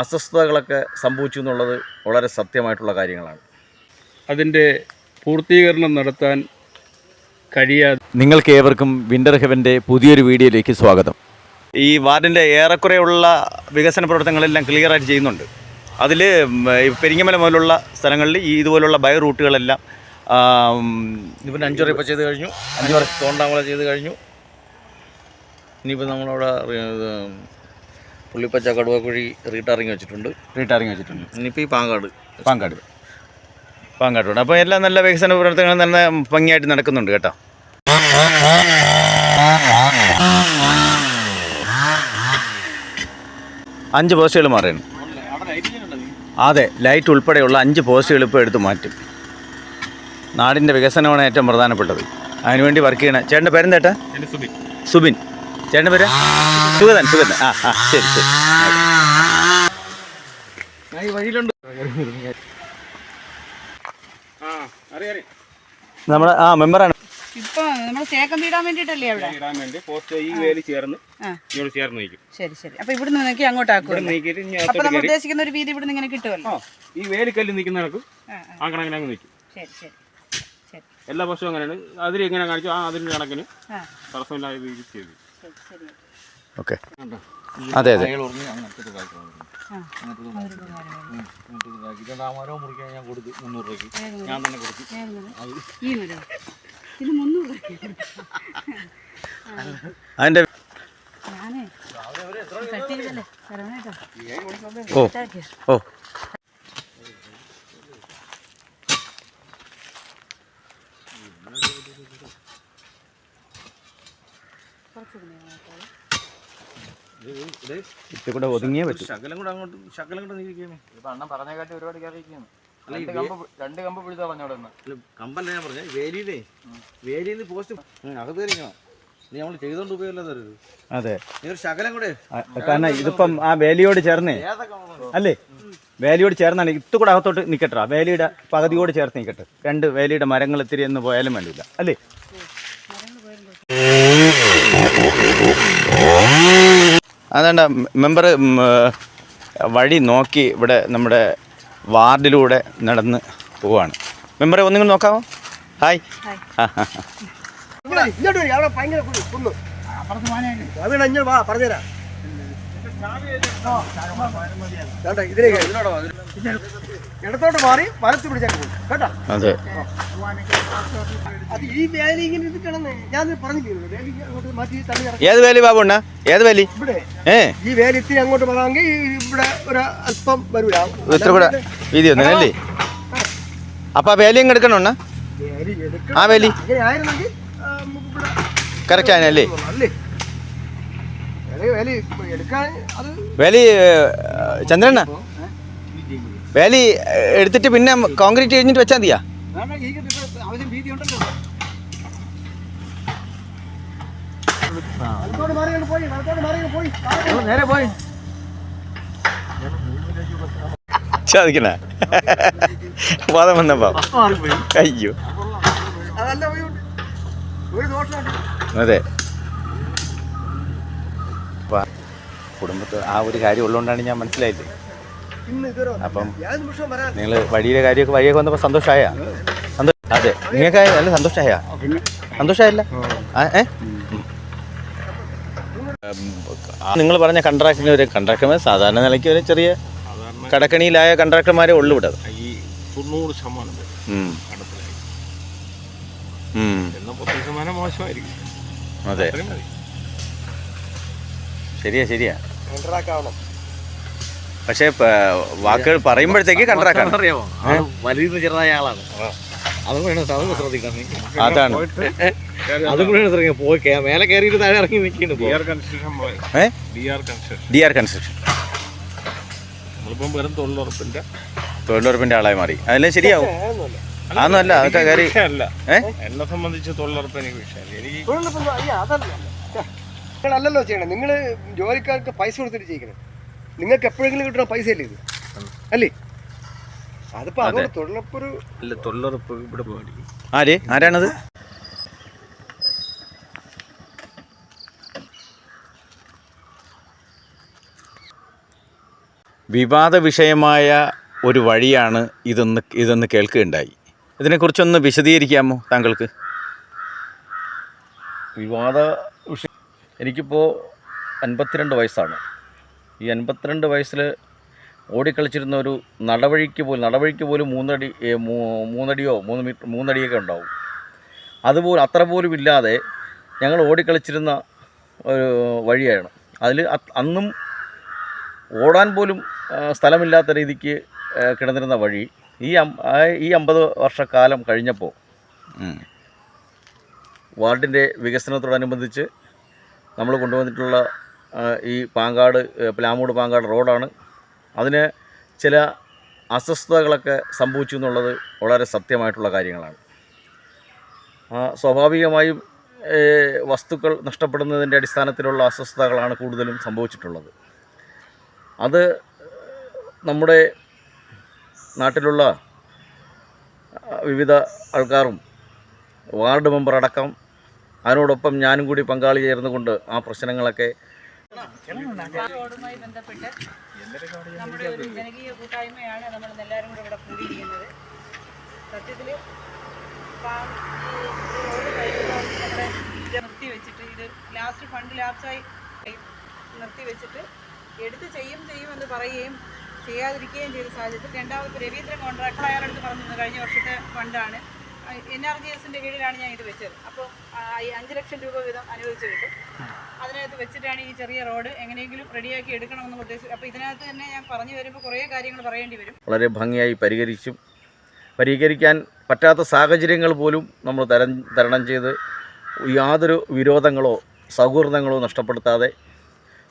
അസ്വസ്ഥതകളൊക്കെ സംഭവിച്ചു എന്നുള്ളത് വളരെ സത്യമായിട്ടുള്ള കാര്യങ്ങളാണ്. അതിന്റെ പൂർത്തീകരണം നടത്താൻ കഴിയാതെ നിങ്ങൾക്ക് ഏവർക്കും വിന്റർ ഹെവന്റെ പുതിയൊരു വീഡിയോയിലേക്ക് സ്വാഗതം. ഈ വാർഡിന്റെ ഏറെക്കുറെയുള്ള വികസന പ്രവർത്തനങ്ങളെല്ലാം ക്ലിയറായിട്ട് ചെയ്യുന്നുണ്ട്. അതിൽ പെരിങ്ങമല മുതലുള്ള സ്ഥലങ്ങളിൽ ഈ ഇതുപോലുള്ള ബയോ റൂട്ടുകളെല്ലാം ഇപ്പം അഞ്ചുറ ഇപ്പോൾ ചെയ്ത് കഴിഞ്ഞു. അഞ്ചുറ തോണ്ടാമല ചെയ്ത് കഴിഞ്ഞു. ഇനിയിപ്പോൾ നമ്മളവിടെ പുള്ളിപ്പച്ച കടുവക്കുഴി റീടാറിങ് വെച്ചിട്ടുണ്ട്. റീടാറിങ് വെച്ചിട്ടുണ്ട്. ഇനിയിപ്പോൾ ഈ പാങ്കാട്. പാങ്കാട്. പാങ്കാട്ടുണ്ട് അപ്പോൾ എല്ലാം നല്ല വികസന പ്രവർത്തനങ്ങൾ നല്ല ഭംഗിയായിട്ട് നടക്കുന്നുണ്ട് കേട്ടോ. അഞ്ച് പോസ്റ്റുകൾ മാറിയാണ് അതെ ലൈറ്റ് ഉൾപ്പെടെയുള്ള അഞ്ച് പോസ്റ്റുകൾ ഇപ്പോൾ എടുത്തു മാറ്റും. നാടിന്റെ വികസനമാണ് ഏറ്റവും പ്രധാനപ്പെട്ടത്. അതിനുവേണ്ടി വർക്ക് ചെയ്യണ ചേട്ടന്റെ പേരെന്തേട്ടാ സുബിൻ. സുബി സുബിൻ. ചേട്ടന്റെ പേര്? സുഗതൻ സുഗതൻ. ആ ആ ശരി ശരി. വഴിയിലുണ്ട്. ആ അറിയാം നമ്മുടെ ആ മെമ്പറാണ്. ഇപ്പൊ നമ്മൾ തേക്കം വീടാൻ വേണ്ടിട്ടല്ലേ അവിടെ? ഇടാൻ വേണ്ടി പോസ്റ്റ് ഈ വേലി ചേർന്ന് ചേർന്ന് നിൽക്കും. ശരി ശരി. അപ്പൊ നോക്കി അങ്ങോട്ടാക്കും അപ്പൊ നമ്മൾ ഉദ്ദേശിക്കുന്ന ഒരു വീതി ഇവിടുന്ന് ഇങ്ങനെ കിട്ടുമല്ലോ. ഈ വേലിക്കല്ല് നിൽക്കുന്ന അങ്ങ് നിൽക്കും. ശരി ശരി ശരി. എല്ലാ വർഷവും അങ്ങനെയാണ്. അതിൽ എങ്ങനെ കാണിച്ചു ആ അതിന് കണക്കിന് തടസ്സമില്ലാതെ ചെയ്തു. ഓക്കെ. അതെ അതെ. അതിന്റെ ഓ ഉപകാരമാണ്. ഞാൻ തന്നെ കൊടുത്തു ഏത് മരം? ഈ മരം ഇത് മുന്നൂറ് അതിന്റെ ഞാനേ തട്ടിയതല്ലേ തരണേട്ടോ ഓ ഇതാക്കിയോ? ഓ കുറച്ചുകൂടി നോക്കാം. ഇത് കൂടെ ഒതുങ്ങിയേ പറ്റും. ശകലം കൂടെ അങ്ങോട്ട് ശകലം കൂടെ നീക്കിയാണ് അണ്ണൻ പറഞ്ഞേക്കാട്ടി ഒരുപാട് കയറിയിരിക്കുന്നു രണ്ട് കമ്പ് രണ്ട് കമ്പ് പിടിച്ചാ പറഞ്ഞോടെ കമ്പല്ല ഞാൻ പറഞ്ഞ വേലിയിലേ വേലിയിൽ പോസ്റ്റ് അകത്ത് കഴിഞ്ഞോ നീ നമ്മൾ ചെയ്തോണ്ട് ഉപയോഗമല്ല തരരുത് അതെ. നീ ശകലം കൂടെ കാരണം ഇതിപ്പം ആ വേലിയോട് ചേർന്നേ. അല്ലേ? വേലിയോട് ചേർന്നാണ് ഇത്തുകൂടെ കൂടെ അകത്തോട്ട് നിൽക്കട്ടെ വേലിയുടെ പകുതിയോട് ചേർത്ത് നിൽക്കട്ടെ രണ്ട് വേലിയുടെ മരങ്ങൾ ഇത്തിരി എന്ന് പോയാലും വേണ്ടില്ല അല്ലേ? അതാണ്ട മെമ്പർ വഴി നോക്കി ഇവിടെ നമ്മുടെ വാർഡിലൂടെ നടന്ന് പോവാണ്. മെമ്പറെ ഒന്നിങ്ങ് നോക്കാമോ ഹായ്. പറഞ്ഞുതരാം. ഇതിലേക്ക് ഇടത്തോട്ട് മാറി വലത്ത് പിടിച്ചാൽ കേട്ടോ? അതെ. അത് ഈ വേലി ഇങ്ങനെ ഇത് കിടന്ന് ഞാൻ വേലി അങ്ങോട്ട് മാറ്റി തള്ളി ഏത് വേലി ബാബു ഉണ്ണ? ഏത് വേലി? ഇവിടെ. ഈ വേലി ഇത്തിരി അങ്ങോട്ട് പോകാമെങ്കിൽ ഇവിടെ ഒരു അല്പം വരൂല. ഇത്ര കൂടെ വീതി ഒന്നും അല്ലേ? അപ്പൊ ആ വേലി അങ്ങ് എടുക്കണോ അണ്ണാ വേലി എടുക്കണം. ആ വേലി. കറക്റ്റ് വേലി ചന്ദ്രണ്ണ വേലി എടുത്തിട്ട് പിന്നെ കോൺക്രീറ്റ് കഴിഞ്ഞിട്ട് വെച്ചാൽ മതിയാ? നേരെ പോയി വാദം വന്നപ്പോ. അയ്യോ. അതെ. കുടുംബത്ത് ആ ഒരു കാര്യം ഉള്ളതുകൊണ്ടാണ് ഞാൻ മനസ്സിലായില്ലേ? അപ്പം നിങ്ങൾ വഴിയിലെ കാര്യമൊക്കെ വഴിയൊക്കെ വന്നപ്പോൾ സന്തോഷമായ അതെ നിങ്ങൾക്ക് നല്ല സന്തോഷമായ സന്തോഷമായില്ല ഏ? നിങ്ങൾ പറഞ്ഞ കൺട്രാക്ടിന് ഒരു കൺട്രാക്ടർമാർ സാധാരണ നിലയ്ക്ക് ഒരു ചെറിയ കടക്കണിയിലായ കൺട്രാക്ടർമാരെ ഉള്ളു ഇവിടെ. തൊണ്ണൂറ് ശതമാനം. പത്ത് മോശമായിരിക്കും. അതെ. ശരിയാ ശരിയാ. പക്ഷേ വാക്കുകൾ പറയുമ്പോഴത്തേക്ക് കണ്ടറാക്കാൻ. അറിയാമോ? വലിയ ചെറുതായ ആളാണ്. അതും വേണം അതും ശ്രദ്ധിക്കണം. അതാണ്. അതും കൂടെ ശ്രദ്ധിക്കണം പോയി മേലെ കയറിയിട്ട് താഴെ ഇറങ്ങി നിൽക്കുന്നു ഡി ആർ കൺസ്ട്രക്ഷൻ തൊഴിലുറപ്പിന്റെ ആളായി മാറി. അതെല്ലാം ശരിയാവും. അതൊന്നല്ല അല്ല. അതൊക്കെ കയറി അല്ല എന്നെ സംബന്ധിച്ച് തൊഴിലുറപ്പ് എനിക്ക് വിഷയമല്ല. എനിക്ക് നിങ്ങളല്ലല്ലോ ചെയ്യണം. നിങ്ങൾ ജോലിക്കാർക്ക് പൈസ കൊടുത്തിട്ട് ചെയ്യിക്കണം. നിങ്ങൾക്ക് എപ്പോഴെങ്കിലും കിട്ടുന്ന പൈസ അല്ലേ ഇത്? അല്ലേ? അതിപ്പോ അതുകൊണ്ട് തൊഴിലുറപ്പൊരു അല്ല തൊഴിലുറപ്പ് ഇവിടെ പോയി. ആര്? ആരാണത്? വിവാദ വിഷയമായ ഒരു വഴിയാണ് ഇതെന്ന് ഇതെന്ന് കേൾക്കുകയുണ്ടായി. ഇതിനെക്കുറിച്ചൊന്ന് വിശദീകരിക്കാമോ താങ്കൾക്ക്? വിവാദ വിഷയം എനിക്കിപ്പോൾ അൻപത്തിരണ്ട് വയസ്സാണ്. ഈ എൺപത്തിരണ്ട് വയസ്സിൽ ഓടിക്കളിച്ചിരുന്ന ഒരു നടവഴിക്ക് പോലും നടവഴിക്ക് പോലും മൂന്നടി മൂന്നടിയോ മൂന്ന് മീറ്റർ മൂന്നടിയൊക്കെ ഉണ്ടാവും അതുപോലെ അത്ര പോലും ഇല്ലാതെ ഞങ്ങൾ ഓടിക്കളിച്ചിരുന്ന ഒരു വഴിയാണ് അതിൽ അന്നും ഓടാൻ പോലും സ്ഥലമില്ലാത്ത രീതിക്ക് കിടന്നിരുന്ന വഴി ഈ ഈ അമ്പത് വർഷക്കാലം കഴിഞ്ഞപ്പോൾ. വാർഡിന്റെ വികസനത്തോടനുബന്ധിച്ച് നമ്മൾ കൊണ്ടുവന്നിട്ടുള്ള ഈ പാങ്കാട് പ്ലാമൂട് പാങ്കാട് റോഡാണ്. അതിന് ചില അസ്വസ്ഥതകളൊക്കെ സംഭവിച്ചു എന്നുള്ളത് വളരെ സത്യമായിട്ടുള്ള കാര്യങ്ങളാണ്. സ്വാഭാവികമായും വസ്തുക്കൾ നഷ്ടപ്പെടുന്നതിന്റെ അടിസ്ഥാനത്തിലുള്ള അസ്വസ്ഥതകളാണ് കൂടുതലും സംഭവിച്ചിട്ടുള്ളത്. അത് നമ്മുടെ നാട്ടിലുള്ള വിവിധ ആൾക്കാരും വാർഡ് മെമ്പർ അടക്കം അതിനോടൊപ്പം ഞാനും കൂടി പങ്കാളി ചേർന്നുകൊണ്ട് ആ പ്രശ്നങ്ങളൊക്കെ റോഡുമായി ബന്ധപ്പെട്ട് നമ്മുടെ ഒരു ജനകീയ കൂട്ടായ്മയാണ് നമ്മൾ എല്ലാവരും കൂടെ ഇവിടെ കൂടിയിരിക്കുന്നത്. സത്യത്തിൽ നിർത്തി വെച്ചിട്ട് ഇത് ലാസ്റ്റ് ഫണ്ട് ലാപ്സായി നിർത്തി വെച്ചിട്ട് എടുത്ത് ചെയ്യും ചെയ്യും എന്ന് പറയുകയും ചെയ്യാതിരിക്കുകയും ചെയ്ത സാഹചര്യത്തിൽ രണ്ടാമത് രവീന്ദ്രൻ കോൺട്രാക്ടർ അയാളെടുത്ത് പറഞ്ഞു കഴിഞ്ഞ വർഷത്തെ ഫണ്ടാണ് എൻ ആർ ജി എസിന്റെ കീഴിലാണ് ഞാൻ ഇത് വെച്ചത്. അപ്പോൾ അഞ്ച് ലക്ഷം രൂപ വീതം അനുവദിച്ചു കിട്ടും. അതിനകത്ത് വെച്ചിട്ടാണ് ഈ ചെറിയ റോഡ് എങ്ങനെയെങ്കിലും റെഡിയാക്കി എടുക്കണമെന്ന് ഉദ്ദേശിച്ചു അപ്പോൾ ഇതിനകത്ത് തന്നെ ഞാൻ പറഞ്ഞു വരുമ്പോൾ കുറേ കാര്യങ്ങൾ പറയേണ്ടി വരും. വളരെ ഭംഗിയായി പരിഹരിച്ചും. പരിഹരിക്കാൻ പറ്റാത്ത സാഹചര്യങ്ങൾ പോലും നമ്മൾ തരം തരണം ചെയ്ത് യാതൊരു വിരോധങ്ങളോ സൗഹൃദങ്ങളോ നഷ്ടപ്പെടുത്താതെ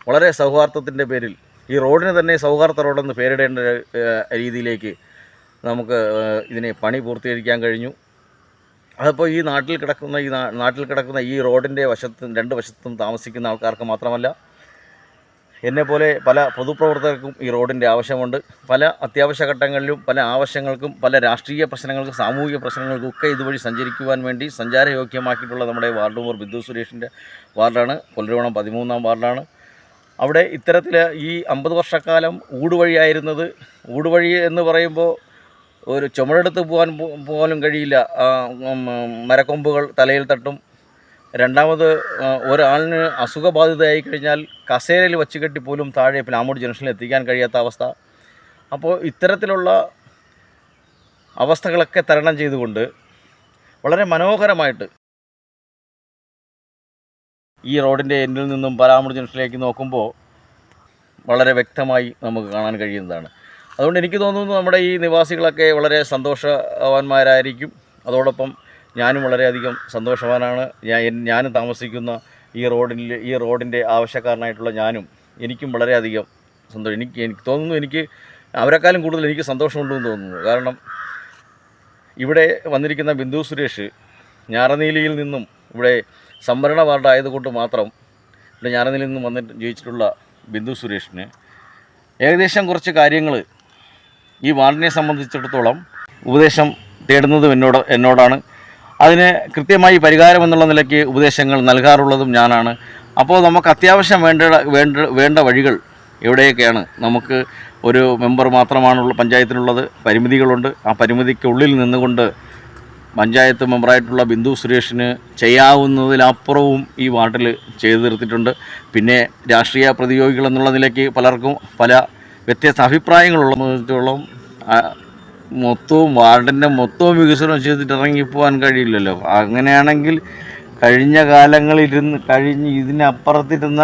വളരെ സൗഹാർദ്ദത്തിന്റെ പേരിൽ ഈ റോഡിന് തന്നെ സൗഹാർദ്ദ റോഡെന്ന് പേരിടേണ്ട രീതിയിലേക്ക് നമുക്ക് ഇതിനെ പണി പൂർത്തീകരിക്കാൻ കഴിഞ്ഞു. അതിപ്പോൾ ഈ നാട്ടിൽ കിടക്കുന്ന ഈ നാട്ടിൽ കിടക്കുന്ന ഈ റോഡിന്റെ വശത്തും രണ്ട് വശത്തും താമസിക്കുന്ന ആൾക്കാർക്ക് മാത്രമല്ല എന്നെപ്പോലെ പല പൊതുപ്രവർത്തകർക്കും ഈ റോഡിന്റെ ആവശ്യമുണ്ട്. പല അത്യാവശ്യ ഘട്ടങ്ങളിലും പല ആവശ്യങ്ങൾക്കും പല രാഷ്ട്രീയ പ്രശ്നങ്ങൾക്കും സാമൂഹിക പ്രശ്നങ്ങൾക്കും ഒക്കെ ഇതുവഴി സഞ്ചരിക്കുവാൻ വേണ്ടി സഞ്ചാരയോഗ്യമാക്കിയിട്ടുള്ള നമ്മുടെ വാർഡ് നമ്പർ ബിന്ദു സുരേഷിന്റെ വാർഡാണ് കൊല്ലരോണം പതിമൂന്നാം വാർഡാണ്. അവിടെ ഇത്തരത്തിൽ ഈ അമ്പത് വർഷക്കാലം ഊടുവഴിയായിരുന്നത്. ഊടുവഴി എന്ന് പറയുമ്പോൾ ഒരു ചുമടെടുത്ത് പോകാൻ പോലും കഴിയില്ല. മരക്കൊമ്പുകൾ തലയിൽ തട്ടും. രണ്ടാമത് ഒരാളിന് അസുഖബാധിതയായി കഴിഞ്ഞാൽ കസേരയിൽ വച്ച് കെട്ടി പോലും താഴെ പ്ലാമൂട് ജംഗ്ഷനിൽ എത്തിക്കാൻ കഴിയാത്ത അവസ്ഥ. അപ്പോൾ ഇത്തരത്തിലുള്ള അവസ്ഥകളൊക്കെ തരണം ചെയ്തുകൊണ്ട് വളരെ മനോഹരമായിട്ട് ഈ റോഡിന്റെ എൻഡിൽ നിന്നും പലാമൂട് ജംഗ്ഷനിലേക്ക് നോക്കുമ്പോൾ വളരെ വ്യക്തമായി നമുക്ക് കാണാൻ കഴിയുന്നതാണ്. അതുകൊണ്ട് എനിക്ക് തോന്നുന്നു നമ്മുടെ ഈ നിവാസികളൊക്കെ വളരെ സന്തോഷവാന്മാരായിരിക്കും. അതോടൊപ്പം ഞാനും വളരെയധികം സന്തോഷവാനാണ്. ഞാൻ ഞാനും താമസിക്കുന്ന ഈ റോഡിൽ ഈ റോഡിന്റെ ആവശ്യക്കാരനായിട്ടുള്ള ഞാനും എനിക്കും വളരെയധികം സന്തോഷം എനിക്ക് എനിക്ക് തോന്നുന്നു എനിക്ക് അവരെക്കാളും കൂടുതൽ എനിക്ക് സന്തോഷമുണ്ടെന്ന് തോന്നുന്നു. കാരണം ഇവിടെ വന്നിരിക്കുന്ന ബിന്ദു സുരേഷ് ഞാറനീലിയിൽ നിന്നും ഇവിടെ സംവരണ വാർഡ് ആയതുകൊണ്ട് മാത്രം ഇവിടെ ഞാറനീലിയിൽ നിന്നും വന്നിട്ട് ജയിച്ചിട്ടുള്ള ബിന്ദു സുരേഷിന് ഏകദേശം കുറച്ച് കാര്യങ്ങൾ ഈ വാർഡിനെ സംബന്ധിച്ചിടത്തോളം ഉപദേശം തേടുന്നതും എന്നോട് എന്നോടാണ്. അതിന് കൃത്യമായി പരിഹാരം എന്നുള്ള നിലയ്ക്ക് ഉപദേശങ്ങൾ നൽകാറുള്ളതും ഞാനാണ്. അപ്പോൾ നമുക്ക് അത്യാവശ്യം വേണ്ട വേണ്ട വേണ്ട വഴികൾ എവിടെയൊക്കെയാണ്? നമുക്ക് ഒരു മെമ്പർ മാത്രമാണുള്ള പഞ്ചായത്തിനുള്ളത് പരിമിതികളുണ്ട്. ആ പരിമിതിക്കുള്ളിൽ നിന്നുകൊണ്ട് പഞ്ചായത്ത് മെമ്പറായിട്ടുള്ള ബിന്ദു സുരേഷിന് ചെയ്യാവുന്നതിലപ്പുറവും ഈ വാർഡിൽ ചെയ്തു തീർത്തിട്ടുണ്ട്. പിന്നെ രാഷ്ട്രീയ പ്രതിയോഗികൾ എന്നുള്ള നിലയ്ക്ക് പലർക്കും പല വ്യത്യസ്ത അഭിപ്രായങ്ങളുള്ള സംബന്ധിച്ചോളം ആ, മൊത്തവും വാർഡിന്റെ മൊത്തവും വികസനം ചെയ്തിട്ട് ഇറങ്ങിപ്പോകാൻ കഴിയില്ലല്ലോ. അങ്ങനെയാണെങ്കിൽ കഴിഞ്ഞ കാലങ്ങളിരുന്ന് കഴിഞ്ഞ് ഇതിനപ്പുറത്തിരുന്ന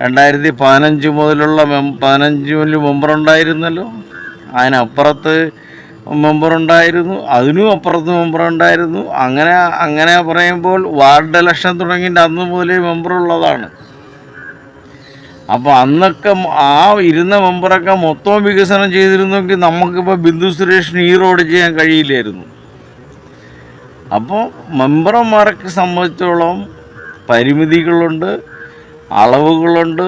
രണ്ടായിരത്തി പതിനഞ്ച് മുതലുള്ള മെം പതിനഞ്ചിൽ മെമ്പറുണ്ടായിരുന്നല്ലോ അതിനപ്പുറത്ത് മെമ്പറുണ്ടായിരുന്നു അതിനും അപ്പുറത്ത് മെമ്പറുണ്ടായിരുന്നു അങ്ങനെ അങ്ങനെ പറയുമ്പോൾ വാർഡ് ഇലക്ഷൻ തുടങ്ങിയിട്ട് അന്ന് മുതലേ മെമ്പറുള്ളതാണ് അപ്പോൾ അന്നൊക്കെ ആ ഇരുന്ന മെമ്പറൊക്കെ മൊത്തം വികസനം ചെയ്തിരുന്നെങ്കിൽ നമുക്കിപ്പോൾ ബിന്ദു സുരേഷിന് ഈ റോഡ് ചെയ്യാൻ കഴിയില്ലായിരുന്നു. അപ്പോൾ മെമ്പർമാർക്ക് സംബന്ധിച്ചോളം പരിമിതികളുണ്ട് അളവുകളുണ്ട്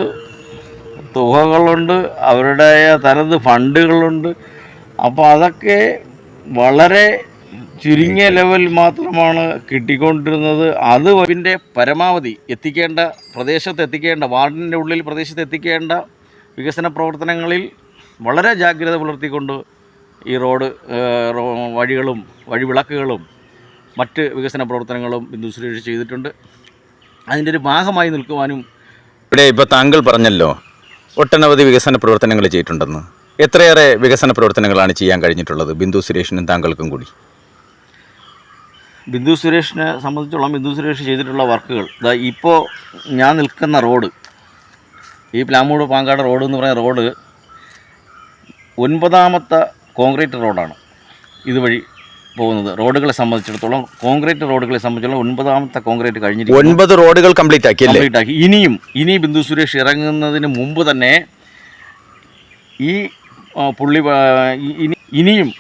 തുകകളുണ്ട് അവരുടെ തനത് ഫണ്ടുകളുണ്ട്. അപ്പോൾ അതൊക്കെ വളരെ ചുരുങ്ങിയ ലെവൽ മാത്രമാണ് കിട്ടിക്കൊണ്ടിരുന്നത്. അത് അതിന്റെ പരമാവധി എത്തിക്കേണ്ട പ്രദേശത്ത് എത്തിക്കേണ്ട വാർഡിന്റെ ഉള്ളിൽ പ്രദേശത്ത് എത്തിക്കേണ്ട വികസന പ്രവർത്തനങ്ങളിൽ വളരെ ജാഗ്രത പുലർത്തിക്കൊണ്ട് ഈ റോഡ് വഴികളും വഴിവിളക്കുകളും മറ്റ് വികസന പ്രവർത്തനങ്ങളും ബിന്ദു സുരേഷ് ചെയ്തിട്ടുണ്ട്. അതിന്റെ ഒരു ഭാഗമായി നിൽക്കുവാനും ഇവിടെ ഇപ്പോൾ താങ്കൾ പറഞ്ഞല്ലോ ഒട്ടനവധി വികസന പ്രവർത്തനങ്ങൾ ചെയ്തിട്ടുണ്ടെന്ന്. എത്രയേറെ വികസന പ്രവർത്തനങ്ങളാണ് ചെയ്യാൻ കഴിഞ്ഞിട്ടുള്ളത് ബിന്ദു സുരേഷിനും താങ്കൾക്കും കൂടി? ബിന്ദു സുരേഷിനെ സംബന്ധിച്ചോളം ബിന്ദു സുരേഷ് ചെയ്തിട്ടുള്ള വർക്കുകൾ. ഇതാ ഇപ്പോൾ ഞാൻ നിൽക്കുന്ന റോഡ് ഈ പ്ലാമൂട് പാങ്കാട് റോഡ് എന്ന് പറയുന്ന റോഡ് ഒൻപതാമത്തെ കോൺക്രീറ്റ് റോഡാണ് ഇതുവഴി പോകുന്നത്. റോഡുകളെ സംബന്ധിച്ചിടത്തോളം കോൺക്രീറ്റ് റോഡുകളെ സംബന്ധിച്ചിടത്തോളം ഒൻപതാമത്തെ കോൺക്രീറ്റ് കഴിഞ്ഞിട്ട് ഒൻപത് റോഡുകൾ കംപ്ലീറ്റ് ആക്കിയല്ലേ കംപ്ലീറ്റ് ആക്കി. ഇനിയും ഇനി ബിന്ദു സുരേഷ് ഇറങ്ങുന്നതിന് മുമ്പ് തന്നെ ഈ പുള്ളി ഇനി ഇനിയും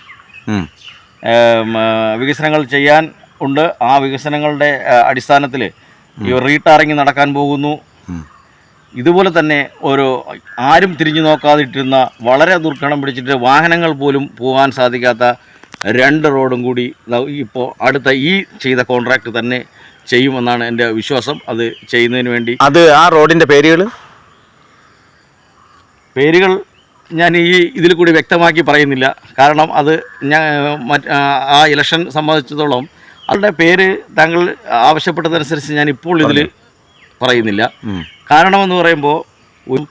വികസനങ്ങൾ ചെയ്യാൻ ഉണ്ട്. ആ വികസനങ്ങളുടെ അടിസ്ഥാനത്തിൽ ഈ റീടാറിങ് നടക്കാൻ പോകുന്നു. ഇതുപോലെ തന്നെ ഒരു ആരും തിരിഞ്ഞു നോക്കാതിട്ടിരുന്ന വളരെ ദുർഘടം പിടിച്ചിട്ട് വാഹനങ്ങൾ പോലും പോകാൻ സാധിക്കാത്ത രണ്ട് റോഡും കൂടി ഇപ്പോൾ അടുത്ത ഈ ചെയ്ത കോൺട്രാക്ട് തന്നെ ചെയ്യുമെന്നാണ് എന്റെ വിശ്വാസം. അത് ചെയ്യുന്നതിന് വേണ്ടി അത് ആ റോഡിന്റെ പേരുകൾ? പേരുകൾ ഞാൻ ഈ ഇതിൽ കൂടി വ്യക്തമാക്കി പറയുന്നില്ല. കാരണം അത് ഞാൻ മറ്റ് ആ ഇലക്ഷൻ സംബന്ധിച്ചിടത്തോളം അവരുടെ പേര് താങ്കൾ ആവശ്യപ്പെട്ടതനുസരിച്ച് ഞാൻ ഇപ്പോൾ ഇതിൽ പറയുന്നില്ല. കാരണമെന്ന് പറയുമ്പോൾ ഒരു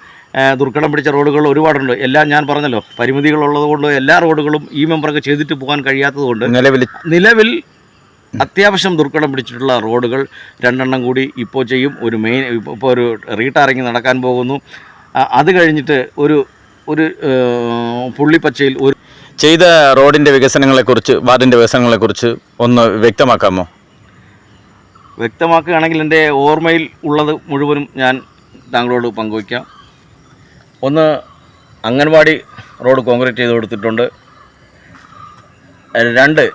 ദുർഘടം പിടിച്ച റോഡുകൾ ഒരുപാടുണ്ട്. എല്ലാം ഞാൻ പറഞ്ഞല്ലോ. പരിമിതികളുള്ളത് കൊണ്ട് എല്ലാ റോഡുകളും ഈ മെമ്പർക്ക് ചെയ്തിട്ട് പോകാൻ കഴിയാത്തതുകൊണ്ട് നിലവിൽ നിലവിൽ അത്യാവശ്യം ദുർഘടം പിടിച്ചിട്ടുള്ള റോഡുകൾ രണ്ടെണ്ണം കൂടി ഇപ്പോൾ ചെയ്യും. ഒരു മെയിൻ ഇപ്പോൾ ഒരു റീടാറിങ് നടക്കാൻ പോകുന്നു. അത് കഴിഞ്ഞിട്ട് ഒരു ഒരു പുള്ളിപ്പച്ചയിൽ ഒരു ചെയ്ത റോഡിന്റെ വികസനങ്ങളെക്കുറിച്ച് വാർഡിന്റെ വികസനങ്ങളെക്കുറിച്ച് ഒന്ന് വ്യക്തമാക്കാമോ? വ്യക്തമാക്കുകയാണെങ്കിൽ എന്റെ ഓർമ്മയിൽ ഉള്ളത് മുഴുവനും ഞാൻ താങ്കളോട് പങ്കുവയ്ക്കാം. ഒന്ന് അംഗൻവാടി റോഡ് കോൺക്രീറ്റ് ചെയ്ത് കൊടുത്തിട്ടുണ്ട്. രണ്ട്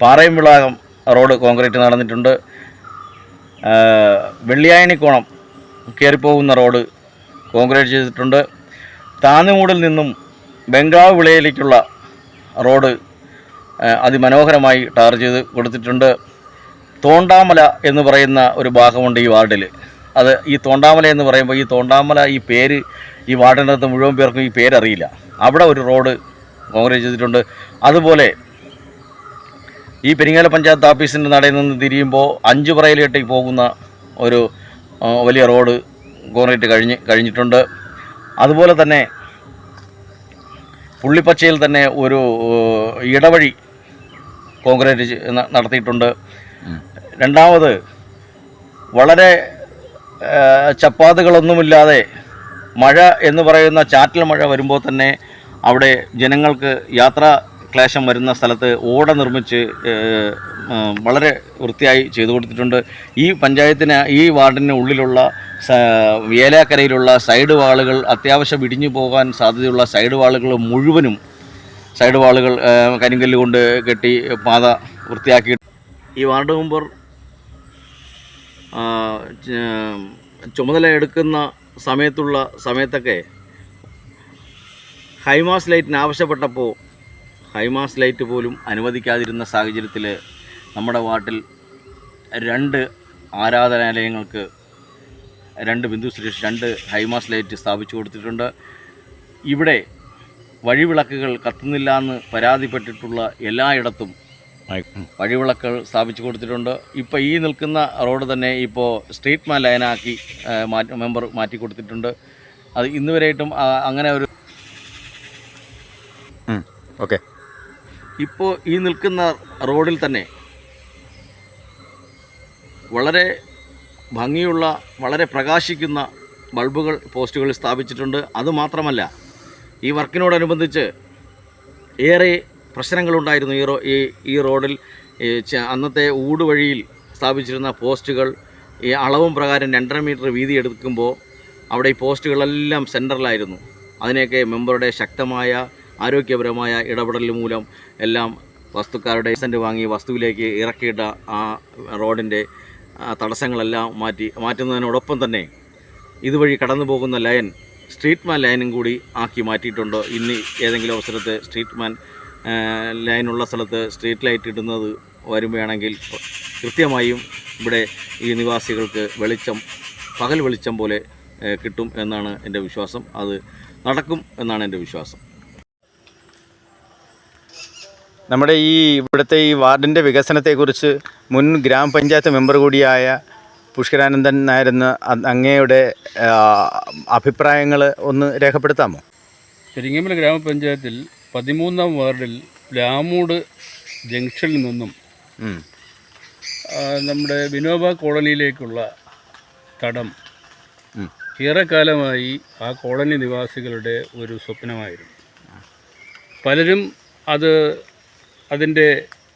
പാറയും വിളാകം റോഡ് കോൺക്രീറ്റ് നടന്നിട്ടുണ്ട്. വെള്ളിയായണി വെള്ളിയായണിക്കോണം കയറിപ്പോകുന്ന റോഡ് കോൺക്രീറ്റ് ചെയ്തിട്ടുണ്ട്. താന്നുമൂടിൽ നിന്നും ബംഗ്ലാവ് വിളയിലേക്കുള്ള റോഡ് അതിമനോഹരമായി ടാർ ചെയ്ത് കൊടുത്തിട്ടുണ്ട്. തോണ്ടാമല എന്ന് പറയുന്ന ഒരു ഭാഗമുണ്ട് ഈ വാർഡിൽ അത് ഈ തോണ്ടാമല എന്ന് പറയുമ്പോൾ ഈ തോണ്ടാമല ഈ പേര് ഈ വാർഡിനകത്ത് മുഴുവൻ പേർക്കും ഈ പേരറിയില്ല. അവിടെ ഒരു റോഡ് കോൺഗ്രസ് ചെയ്തിട്ടുണ്ട്. അതുപോലെ ഈ പെരിങ്ങാല പഞ്ചായത്ത് ഓഫീസിന്റെ നടയിൽ നിന്ന് തിരിയുമ്പോൾ അഞ്ച് പറയിലേട്ടേക്ക് പോകുന്ന ഒരു വലിയ റോഡ് കോൺക്രീറ്റ് കഴിഞ്ഞ് കഴിഞ്ഞിട്ടുണ്ട്. അതുപോലെ തന്നെ പുള്ളിപ്പച്ചയിൽ തന്നെ ഒരു ഇടവഴി കോൺക്രീറ്റ് നടത്തിയിട്ടുണ്ട്. രണ്ടാമത് വളരെ ചപ്പാതുകളൊന്നുമില്ലാതെ ചപ്പാത്തുകളൊന്നുമില്ലാതെ മഴ എന്ന് പറയുന്ന ചാറ്റൽ മഴ വരുമ്പോൾ തന്നെ അവിടെ ജനങ്ങൾക്ക് യാത്രാ ക്ലേശം വരുന്ന സ്ഥലത്ത് ഓട നിർമ്മിച്ച് വളരെ വൃത്തിയായി ചെയ്തു കൊടുത്തിട്ടുണ്ട്. ഈ പഞ്ചായത്തിന് ഈ വാർഡിന് ഉള്ളിലുള്ള വേലാക്കരയിലുള്ള സൈഡ് വാളുകൾ അത്യാവശ്യം ഇടിഞ്ഞു പോകാൻ സാധ്യതയുള്ള സൈഡ് വാളുകൾ മുഴുവനും സൈഡ് വാളുകൾ കരിങ്കല്ല് കൊണ്ട് കെട്ടി പാത വൃത്തിയാക്കി. ഈ വാർഡ് മെമ്പർ ചുമതല എടുക്കുന്ന സമയത്തുള്ള സമയത്തൊക്കെ ഹൈമാസ് ലൈറ്റിന് ആവശ്യപ്പെട്ടപ്പോൾ ഹൈമാസ് ലൈറ്റ് പോലും അനുവദിക്കാതിരുന്ന സാഹചര്യത്തിൽ നമ്മുടെ വാട്ടിൽ രണ്ട് ആരാധനാലയങ്ങൾക്ക് രണ്ട് ബിന്ദു സുരേഷ് രണ്ട് ഹൈമാസ് ലൈറ്റ് സ്ഥാപിച്ചു കൊടുത്തിട്ടുണ്ട്. ഇവിടെ വഴിവിളക്കുകൾ കത്തുന്നില്ല എന്ന് പരാതിപ്പെട്ടിട്ടുള്ള എല്ലായിടത്തും വഴിവിളക്കുകൾ സ്ഥാപിച്ചു കൊടുത്തിട്ടുണ്ട്. ഇപ്പോൾ ഈ നിൽക്കുന്ന റോഡ് തന്നെ ഇപ്പോൾ സ്ട്രീറ്റ് മാൻ ലൈനാക്കി മാറ്റി മെമ്പർ മാറ്റി കൊടുത്തിട്ടുണ്ട്. അത് ഇന്ന് വരെയായിട്ടും അങ്ങനെ ഒരു ഓക്കെ. ഇപ്പോൾ ഈ നിൽക്കുന്ന റോഡിൽ തന്നെ വളരെ ഭംഗിയുള്ള വളരെ പ്രകാശിക്കുന്ന ബൾബുകൾ പോസ്റ്റുകളിൽ സ്ഥാപിച്ചിട്ടുണ്ട്. അതുമാത്രമല്ല ഈ വർക്കിനോടനുബന്ധിച്ച് ഏറെ പ്രശ്നങ്ങളുണ്ടായിരുന്നു ഈ റോ ഈ ഈ റോഡിൽ. അന്നത്തെ ഊട് വഴിയിൽ സ്ഥാപിച്ചിരുന്ന പോസ്റ്റുകൾ ഈ അളവും പ്രകാരം രണ്ടര മീറ്റർ വീതി എടുക്കുമ്പോൾ അവിടെ ഈ പോസ്റ്റുകളെല്ലാം സെന്ററിലായിരുന്നു. അതിനെയൊക്കെ മെമ്പറുടെ ശക്തമായ ആരോഗ്യപരമായ ഇടപെടൽ മൂലം എല്ലാം വസ്തുക്കാരുടെ സെന്റ് വാങ്ങി വസ്തുവിലേക്ക് ഇറക്കിയിട്ട ആ റോഡിന്റെ തടസ്സങ്ങളെല്ലാം മാറ്റി മാറ്റുന്നതിനോടൊപ്പം തന്നെ ഇതുവഴി കടന്നു പോകുന്ന ലൈൻ സ്ട്രീറ്റ് മാൻ ലൈനും കൂടി ആക്കി മാറ്റിയിട്ടുണ്ട്. ഇന്ന് ഏതെങ്കിലും അവസരത്ത് സ്ട്രീറ്റ് മാൻ ആ, ലൈനുള്ള സ്ഥലത്ത് സ്ട്രീറ്റ് ലൈറ്റ് ഇടുന്നത് വരുമ്പോഴാണെങ്കിൽ കൃത്യമായും ഇവിടെ ഈ നിവാസികൾക്ക് വെളിച്ചം പകൽ വെളിച്ചം പോലെ കിട്ടും എന്നാണ് എന്റെ വിശ്വാസം. അത് നടക്കും എന്നാണ് എന്റെ വിശ്വാസം. നമ്മുടെ ഈ ഇവിടുത്തെ ഈ വാർഡിന്റെ വികസനത്തെക്കുറിച്ച് മുൻ ഗ്രാമപഞ്ചായത്ത് മെമ്പർ കൂടിയായ പുഷ്കരാനന്ദൻ നായരെന്ന് എന്ന അങ്ങയുടെ അഭിപ്രായങ്ങൾ ഒന്ന് രേഖപ്പെടുത്താമോ? പെരിങ്ങമല ഗ്രാമപഞ്ചായത്തിൽ പതിമൂന്നാം വാർഡിൽ രാമൂട് ജംഗ്ഷനിൽ നിന്നും നമ്മുടെ വിനോബ കോളനിയിലേക്കുള്ള തടം. ഏറെക്കാലമായി ആ കോളനി നിവാസികളുടെ ഒരു സ്വപ്നമായിരുന്നു. പലരും അത് അതിന്റെ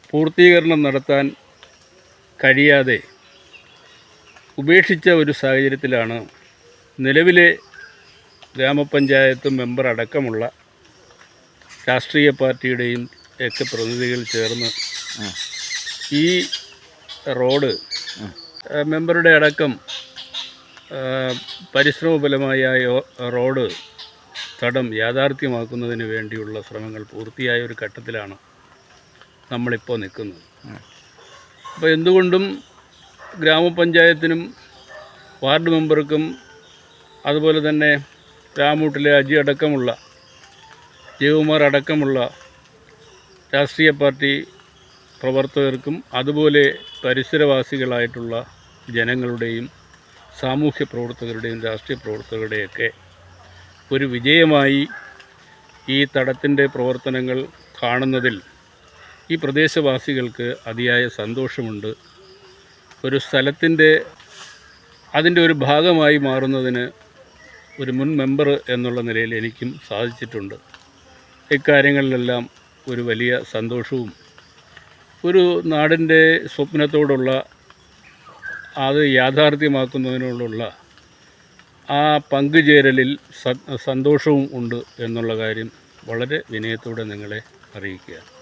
പൂർത്തീകരണം നടത്താൻ കഴിയാതെ ഉപേക്ഷിച്ച ഒരു സാഹചര്യത്തിലാണ് നിലവിലെ ഗ്രാമപഞ്ചായത്ത് മെമ്പർ അടക്കമുള്ള രാഷ്ട്രീയ പാർട്ടിയുടെയും ഒക്കെ പ്രതിനിധികൾ ചേർന്ന് ഈ റോഡ് മെമ്പറുടെ അടക്കം പരിശ്രമഫലമായ റോഡ് തടം യാഥാർത്ഥ്യമാക്കുന്നതിന് വേണ്ടിയുള്ള ശ്രമങ്ങൾ പൂർത്തിയായ ഒരു ഘട്ടത്തിലാണ് നമ്മളിപ്പോൾ നിൽക്കുന്നത്. അപ്പോൾ എന്തുകൊണ്ടും ഗ്രാമപഞ്ചായത്തിനും വാർഡ് മെമ്പർക്കും അതുപോലെ തന്നെ രാമൂട്ടിലെ അജി അടക്കമുള്ള ജയകുമാർ അടക്കമുള്ള രാഷ്ട്രീയ പാർട്ടി പ്രവർത്തകർക്കും അതുപോലെ പരിസരവാസികളായിട്ടുള്ള ജനങ്ങളുടെയും സാമൂഹ്യ പ്രവർത്തകരുടെയും രാഷ്ട്രീയ പ്രവർത്തകരുടെയൊക്കെ ഒരു വിജയമായി ഈ തടത്തിന്റെ പ്രവർത്തനങ്ങൾ കാണുന്നതിൽ ഈ പ്രദേശവാസികൾക്ക് അതിയായ സന്തോഷമുണ്ട്. ഒരു സ്ഥലത്തിന്റെ അതിന്റെ ഒരു ഭാഗമായി മാറുന്നതിന് ഒരു മുൻ മെമ്പർ എന്നുള്ള നിലയിൽ എനിക്കും സാധിച്ചിട്ടുണ്ട്. ഇക്കാര്യങ്ങളിലെല്ലാം ഒരു വലിയ സന്തോഷവും ഒരു നാടിന്റെ സ്വപ്നത്തോടുള്ള അത് യാഥാർത്ഥ്യമാക്കുന്നതിനോടുള്ള ആ പങ്കുചേരലിൽ സന്തോഷവും ഉണ്ട് എന്നുള്ള കാര്യം വളരെ വിനയത്തോടെ നിങ്ങളെ അറിയിക്കുകയാണ്.